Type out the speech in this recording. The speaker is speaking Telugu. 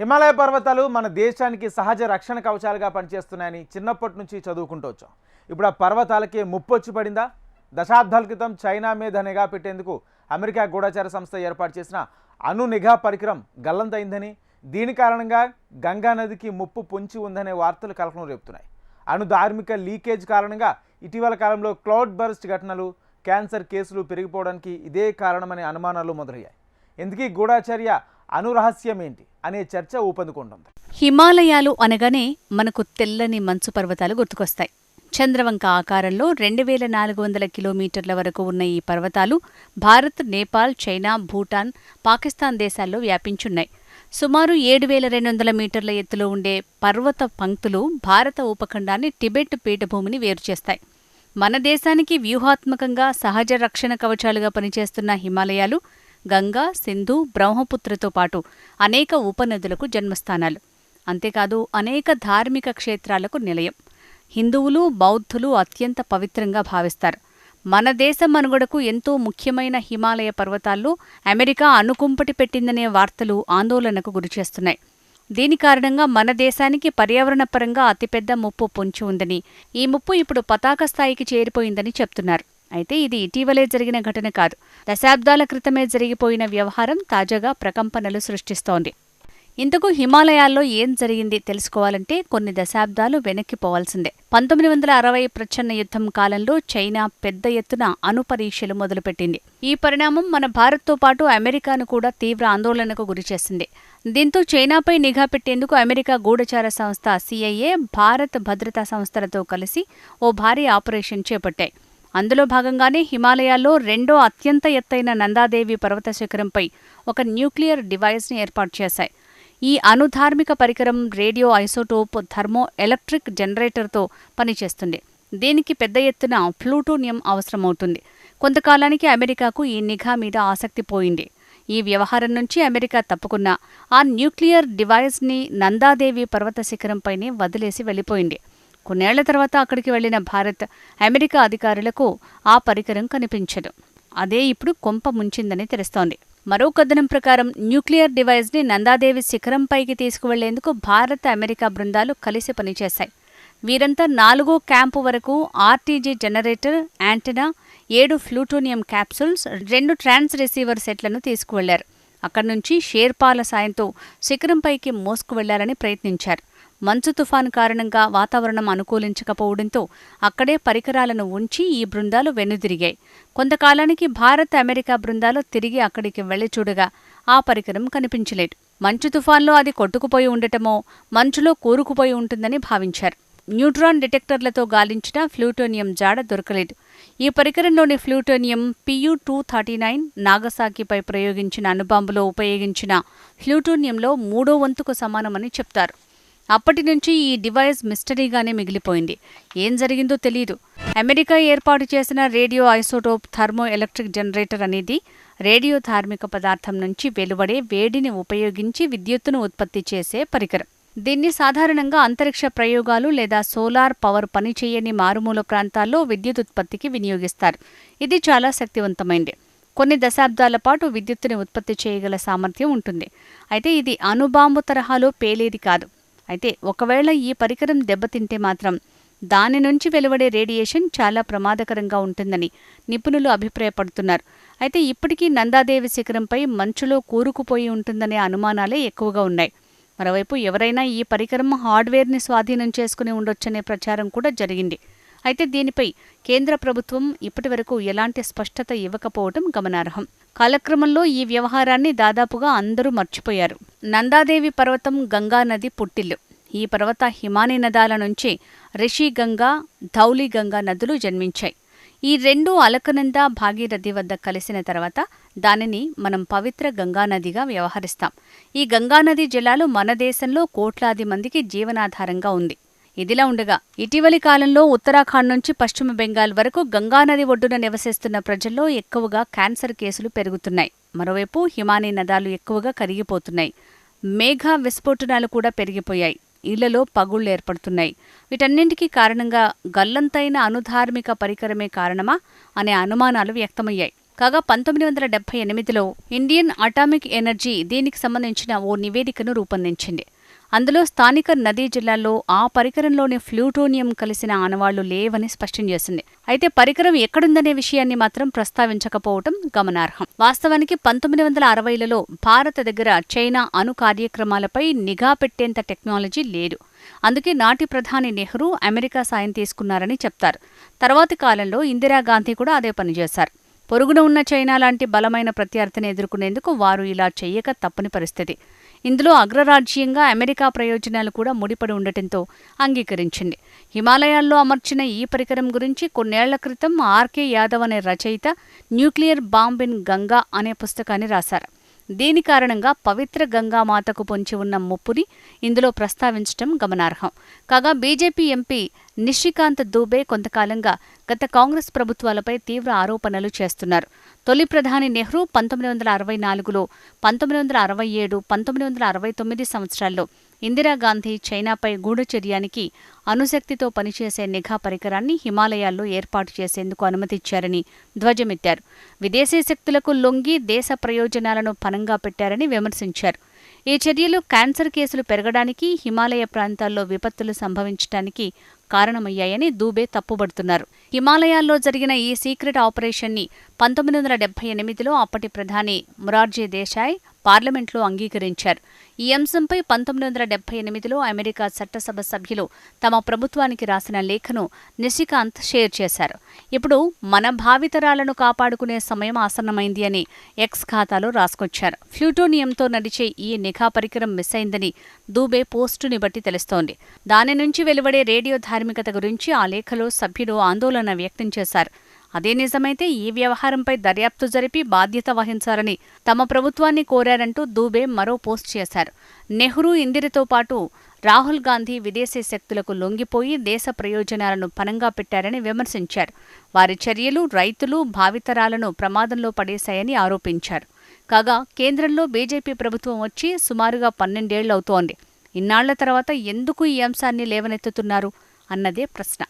హిమాలయ పర్వతాలు మన దేశానికి సహజ రక్షణ కవచాలుగా పనిచేస్తున్నాయని చిన్నప్పటి నుంచి చదువుకుంటూ వచ్చాం. ఇప్పుడు ఆ పర్వతాలకి ముప్పొచ్చి పడిందా? దశాబ్దాల క్రితం చైనా మీద నిఘా పెట్టేందుకు అమెరికా గూఢచార సంస్థ ఏర్పాటు చేసిన అణు నిఘా పరికరం గల్లంతైందని దీని కారణంగా గంగా నదికి ముప్పు పొంచి ఉందనే వార్తలు కలకలం రేపుతున్నాయి. అణు ధార్మిక లీకేజ్ కారణంగా ఇటీవల కాలంలో క్లౌడ్ బర్స్ట్ ఘటనలు క్యాన్సర్ కేసులు పెరిగిపోవడానికి ఇదే కారణమనే అనుమానాలు మొదలయ్యాయి. ఎందుకీ గూఢాచర్య అనురహస్యం ఏంటి అనే చర్చ ఊపందుకుంటుంది. హిమాలయాలు అనగానే మనకు తెల్లని మంచు పర్వతాలు గుర్తుకొస్తాయి. చంద్రవంక ఆకారంలో రెండు వేల నాలుగు వందల కిలోమీటర్ల వరకు ఉన్న ఈ పర్వతాలు భారత్ నేపాల్ చైనా భూటాన్ పాకిస్తాన్ దేశాల్లో వ్యాపించున్నాయి. సుమారు ఏడు వేల రెండు వందల మీటర్ల ఎత్తులో ఉండే పర్వత పంక్తులు భారత ఉపఖండాన్ని టిబెట్ పీఠభూమిని వేరు చేస్తాయి. మన దేశానికి వ్యూహాత్మకంగా సహజ రక్షణ కవచాలుగా పనిచేస్తున్న హిమాలయాలు గంగా సింధు బ్రహ్మపుత్రతో పాటు అనేక ఉపనదులకు జన్మస్థానాలు. అంతేకాదు అనేక ధార్మిక క్షేత్రాలకు నిలయం. హిందువులు బౌద్ధులు అత్యంత పవిత్రంగా భావిస్తారు. మన దేశం మనుగడకు ఎంతో ముఖ్యమైన హిమాలయ పర్వతాల్లో అమెరికా అనుకుంపటి పెట్టిందనే వార్తలు ఆందోళనకు గురిచేస్తున్నాయి దీని కారణంగా మన దేశానికి పర్యావరణపరంగా అతిపెద్ద ముప్పు పొంచి ఉందని ఈ ముప్పు ఇప్పుడు పతాక స్థాయికి చేరిపోయిందని చెప్తున్నారు. అయితే ఇది ఇటీవలే జరిగిన ఘటన కాదు. దశాబ్దాల క్రితమే జరిగిపోయిన వ్యవహారం తాజాగా ప్రకంపనలు సృష్టిస్తోంది. ఇంతకు హిమాలయాల్లో ఏం జరిగింది తెలుసుకోవాలంటే కొన్ని దశాబ్దాలు వెనక్కి పోవాల్సిందే. పంతొమ్మిది వందల అరవై ప్రచ్ఛన్న యుద్ధం కాలంలో చైనా పెద్ద ఎత్తున అణుపరీక్షలు మొదలుపెట్టింది. ఈ పరిణామం మన భారత్తో పాటు అమెరికాను కూడా తీవ్ర ఆందోళనకు గురిచేసింది దీంతో చైనాపై నిఘా పెట్టేందుకు అమెరికా గూఢచార సంస్థ సిఐఏ భారత్ భద్రతా సంస్థలతో కలిసి ఓ భారీ ఆపరేషన్ చేపట్టాయి. అందులో భాగంగానే హిమాలయాల్లో రెండో అత్యంత ఎత్తైన నందాదేవి పర్వత శిఖరంపై ఒక న్యూక్లియర్ డివైస్ని ఏర్పాటు చేశాయి. ఈ అణుధార్మిక పరికరం రేడియో ఐసోటోప్ థర్మో ఎలక్ట్రిక్ జనరేటర్తో పనిచేస్తుంది. దీనికి పెద్ద ఎత్తున ప్లూటోనియం అవసరమవుతుంది. కొంతకాలానికి అమెరికాకు ఈ నిఘా మీద ఆసక్తి పోయింది. ఈ వ్యవహారం నుంచి అమెరికా తప్పుకున్న ఆ న్యూక్లియర్ డివైస్ని నందాదేవి పర్వత శిఖరంపైనే వదిలేసి వెళ్ళిపోయింది. కొన్నేళ్ళ తర్వాత అక్కడికి వెళ్ళిన భారత్ అమెరికా అధికారులకు ఆ పరికరం కనిపించదు. అదే ఇప్పుడు కొంప ముంచిందని తెలుస్తోంది. మరో కథనం ప్రకారం న్యూక్లియర్ డివైస్ని నందాదేవి శిఖరంపైకి తీసుకువెళ్ళేందుకు భారత అమెరికా బృందాలు కలిసి పనిచేశాయి. వీరంతా నాలుగో క్యాంపు వరకు ఆర్టీజీ జనరేటర్ యాంటెనా ఏడు ఫ్లూటోనియం క్యాప్సూల్స్ రెండు ట్రాన్స్ రిసీవర్ సెట్లను తీసుకువెళ్ళారు. అక్కడి నుంచి షేర్పాల సాయంతో శిఖరంపైకి మోసుకు వెళ్ళాలని ప్రయత్నించారు. మంచు తుఫాను కారణంగా వాతావరణం అనుకూలించకపోవడంతో అక్కడే పరికరాలను ఉంచి ఈ బృందాలు వెనుదిరిగాయి. కొంతకాలానికి భారత్ అమెరికా బృందాలు తిరిగి అక్కడికి వెళ్ళి చూడగా ఆ పరికరం కనిపించలేదు. మంచు తుఫాన్లో అది కొట్టుకుపోయి ఉండటమో మంచులో కూరుకుపోయి ఉంటుందని భావించారు. న్యూట్రాన్ డిటెక్టర్లతో గాలించిన ఫ్లూటోనియం జాడ దొరకలేదు. ఈ పరికరంలోని plutonium PU two thirty nine నాగసాకిపై ప్రయోగించిన అణుబాంబులో ఉపయోగించిన ఫ్లూటోనియంలో మూడో వంతుకు సమానమని చెప్తారు. అప్పటి నుంచి ఈ డివైస్ మిస్టరీగానే మిగిలిపోయింది. ఏం జరిగిందో తెలియదు అమెరికా ఏర్పాటు చేసిన radio isotope thermo electric generator అనేది రేడియో ధార్మిక పదార్థం నుంచి వెలువడే వేడిని ఉపయోగించి విద్యుత్తును ఉత్పత్తి చేసే పరికరం. దీన్ని సాధారణంగా అంతరిక్ష ప్రయోగాలు లేదా సోలార్ పవర్ పనిచేయని మారుమూల ప్రాంతాల్లో విద్యుత్ ఉత్పత్తికి వినియోగిస్తారు. ఇది చాలా శక్తివంతమైంది. కొన్ని దశాబ్దాల పాటు విద్యుత్తుని ఉత్పత్తి చేయగల సామర్థ్యం ఉంటుంది. అయితే ఇది అణుబాంబు తరహాలో పేలేది కాదు. అయితే ఒకవేళ ఈ పరికరం దెబ్బతింటే మాత్రం దాని నుంచి వెలువడే రేడియేషన్ చాలా ప్రమాదకరంగా ఉంటుందని నిపుణులు అభిప్రాయపడుతున్నారు. అయితే ఇప్పటికీ నందాదేవి శిఖరంపై మంచులో కూరుకుపోయి ఉంటుందనే అనుమానాలే ఎక్కువగా ఉన్నాయి. మరోవైపు ఎవరైనా ఈ పరికరం హార్డ్వేర్ని స్వాధీనం చేసుకుని ఉండొచ్చనే ప్రచారం కూడా జరిగింది. అయితే దీనిపై కేంద్ర ప్రభుత్వం ఇప్పటివరకు ఎలాంటి స్పష్టత ఇవ్వకపోవడం గమనార్హం. కాలక్రమంలో ఈ వ్యవహారాన్ని దాదాపుగా అందరూ మర్చిపోయారు. నందాదేవి పర్వతం గంగానది పుట్టిల్లు. ఈ పర్వత హిమానీ నదాల నుంచి రిషి గంగా ధౌలి గంగా నదులు జన్మించాయి. ఈ రెండు అలకనంద భాగీరథి వద్ద కలిసిన తర్వాత దానిని మనం పవిత్ర గంగానదిగా వ్యవహరిస్తాం. ఈ గంగానది జలాలు మన దేశంలో కోట్లాది మందికి జీవనాధారంగా ఉంది. ఇదిలా ఉండగా ఇటీవలి కాలంలో ఉత్తరాఖండ్ నుంచి పశ్చిమ బెంగాల్ వరకు గంగానది ఒడ్డున నివసిస్తున్న ప్రజల్లో ఎక్కువగా క్యాన్సర్ కేసులు పెరుగుతున్నాయి. మరోవైపు హిమానీ నదాలు ఎక్కువగా కరిగిపోతున్నాయి. మేఘ విస్ఫోటనాలు కూడా పెరిగిపోయాయి. ఇళ్ళలో పగుళ్ళు ఏర్పడుతున్నాయి. వీటన్నింటికీ కారణంగా గల్లంతైన అనుధార్మిక పరికరమే కారణమా అనే అనుమానాలు వ్యక్తమయ్యాయి. కాగా పంతొమ్మిది వందల డెబ్బై ఎనిమిదిలో ఇండియన్ అటామిక్ ఎనర్జీ దీనికి సంబంధించిన ఓ నివేదికను రూపొందించింది. అందులో స్థానిక నదీ జిల్లాల్లో ఆ పరికరంలోని ఫ్లూటోనియం కలిసిన ఆనవాళ్ళు లేవని స్పష్టం చేసింది. అయితే పరికరం ఎక్కడుందనే విషయాన్ని మాత్రం ప్రస్తావించకపోవటం గమనార్హం. వాస్తవానికి పంతొమ్మిది వందల అరవైలలో భారత దగ్గర చైనా అణు కార్యక్రమాలపై నిఘా పెట్టేంత టెక్నాలజీ లేదు. అందుకే నాటి ప్రధాని నెహ్రూ అమెరికా సాయం తీసుకున్నారని చెప్తారు. తర్వాతి కాలంలో ఇందిరాగాంధీ కూడా అదే పనిచేశారు పొరుగున ఉన్న చైనా లాంటి బలమైన ప్రత్యర్థిని ఎదుర్కొనేందుకు వారు ఇలా చెయ్యక తప్పని పరిస్థితి. ఇందులో అగ్రరాజ్యంగా అమెరికా ప్రయోజనాలు కూడా ముడిపడి ఉండటంతో అంగీకరించింది. హిమాలయాల్లో అమర్చిన ఈ పరికరం గురించి కొన్నేళ్ళ క్రితం ఆర్కే యాదవ్ అనే రచయిత న్యూక్లియర్ బాంబ్ ఇన్ గంగా అనే పుస్తకాన్ని రాశారు. దీని కారణంగా పవిత్ర గంగామాతకు పొంచి ఉన్న ముప్పుని ఇందులో ప్రస్తావించడం గమనార్హం. కాగా బీజేపీ ఎంపీ నిషికాంత్ దూబే కొంతకాలంగా గత కాంగ్రెస్ ప్రభుత్వాలపై తీవ్ర ఆరోపణలు చేస్తున్నారు. తొలి ప్రధాని నెహ్రూ పంతొమ్మిది వందల అరవై నాలుగులో పంతొమ్మిది వందల అరవై ఏడు పంతొమ్మిది వందల అరవై తొమ్మిది సంవత్సరాల్లో ఇందిరాగాంధీ చైనాపై గూఢచర్యానికి అణుశక్తితో పనిచేసే నిఘా పరికరాన్ని హిమాలయాల్లో ఏర్పాటు చేసేందుకు అనుమతిచ్చారని ధ్వజమెత్తారు. విదేశీ శక్తులకు లొంగి దేశ ప్రయోజనాలను పనంగా పెట్టారని విమర్శించారు. ఈ చర్యలు క్యాన్సర్ కేసులు పెరగడానికి హిమాలయ ప్రాంతాల్లో విపత్తులు సంభవించడానికి కారణమయ్యాయని దూబే తప్పుబడుతున్నారు. హిమాలయాల్లో జరిగిన ఈ సీక్రెట్ ఆపరేషన్ని పంతొమ్మిది వందల డెబ్బై ఎనిమిదిలో అప్పటి ప్రధాని మొరార్జీ దేశాయ్ పార్లమెంట్లో అంగీకరించారు. ఈ అంశంపై పంతొమ్మిది వందల డెబ్బై ఎనిమిదిలో అమెరికా చట్టసభ సభ్యులు తమ ప్రభుత్వానికి రాసిన లేఖను నిశికాంత్ షేర్ చేశారు. ఇప్పుడు మన భావితరాలను కాపాడుకునే సమయం ఆసన్నమైంది అని ఎక్స్ ఖాతాలో రాసుకొచ్చారు. ఫ్లూటోనియంతో నడిచే ఈ నిఘా పరికరం మిస్ అయిందని దూబే పోస్టుని బట్టి తెలుస్తోంది. దాని నుంచి వెలువడే రేడియో ధార్మికత గురించి ఆ లేఖలో సభ్యులు ఆందోళన వ్యక్తం చేశారు. అదే నిజమైతే ఈ వ్యవహారంపై దర్యాప్తు జరిపి బాధ్యత వహించాలని తమ ప్రభుత్వాన్ని కోరారంటూ దూబే మరో పోస్ట్ చేశారు. నెహ్రూ ఇందిరతో పాటు రాహుల్ గాంధీ విదేశీ శక్తులకు లొంగిపోయి దేశ ప్రయోజనాలను పనంగా పెట్టారని విమర్శించారు. వారి చర్యలు రైతులు భావితరాలను ప్రమాదంలో పడేశాయని ఆరోపించారు. కాగా కేంద్రంలో బీజేపీ ప్రభుత్వం వచ్చి సుమారుగా పన్నెండేళ్ళవుతోంది. ఇన్నాళ్ళ తర్వాత ఎందుకు ఈ అంశాన్ని లేవనెత్తుతున్నారు? అన్నదే ప్రశ్న.